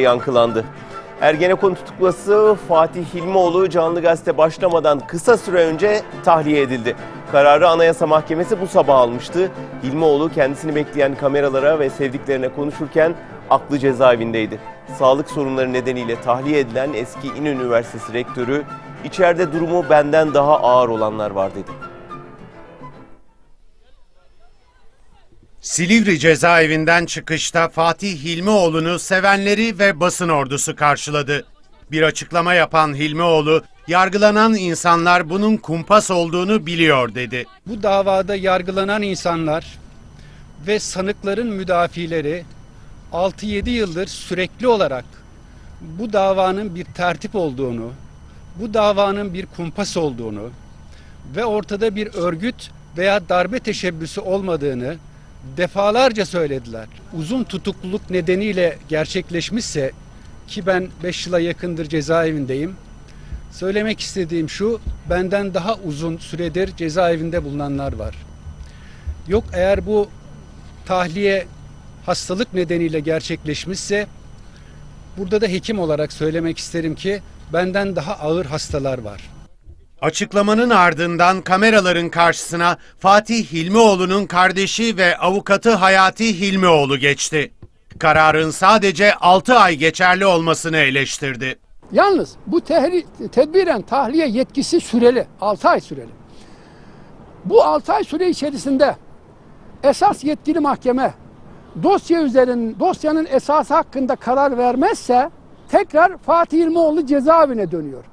yankılandı. Ergenekon tutuklusu Fatih Hilmioğlu canlı gazete başlamadan kısa süre önce tahliye edildi. Kararı Anayasa Mahkemesi bu sabah almıştı. Hilmioğlu kendisini bekleyen kameralara ve sevdiklerine konuşurken aklı cezaevindeydi. Sağlık sorunları nedeniyle tahliye edilen eski İN Üniversitesi rektörü içeride durumu benden daha ağır olanlar var dedi. Silivri cezaevinden çıkışta Fatih Hilmioğlu'nu sevenleri ve basın ordusu karşıladı. Bir açıklama yapan Hilmioğlu, yargılanan insanlar bunun kumpas olduğunu biliyor dedi. Bu davada yargılanan insanlar ve sanıkların müdafileri 6-7 yıldır sürekli olarak bu davanın bir tertip olduğunu, bu davanın bir kumpas olduğunu ve ortada bir örgüt veya darbe teşebbüsü olmadığını defalarca söylediler. Uzun tutukluluk nedeniyle gerçekleşmişse ki ben 5 yıla yakındır cezaevindeyim. Söylemek istediğim şu, benden daha uzun süredir cezaevinde bulunanlar var. Yok eğer bu tahliye hastalık nedeniyle gerçekleşmişse burada da hekim olarak söylemek isterim ki benden daha ağır hastalar var. Açıklamanın ardından kameraların karşısına Fatih Hilmioğlu'nun kardeşi ve avukatı Hayati Hilmioğlu geçti. Kararın sadece 6 ay geçerli olmasını eleştirdi. Yalnız bu tehri, tedbiren tahliye yetkisi süreli. 6 ay süreli. Bu 6 ay süre içerisinde esas yetkili mahkeme dosya üzerinin dosyanın esası hakkında karar vermezse tekrar Fatih İlmioğlu cezaevine dönüyor.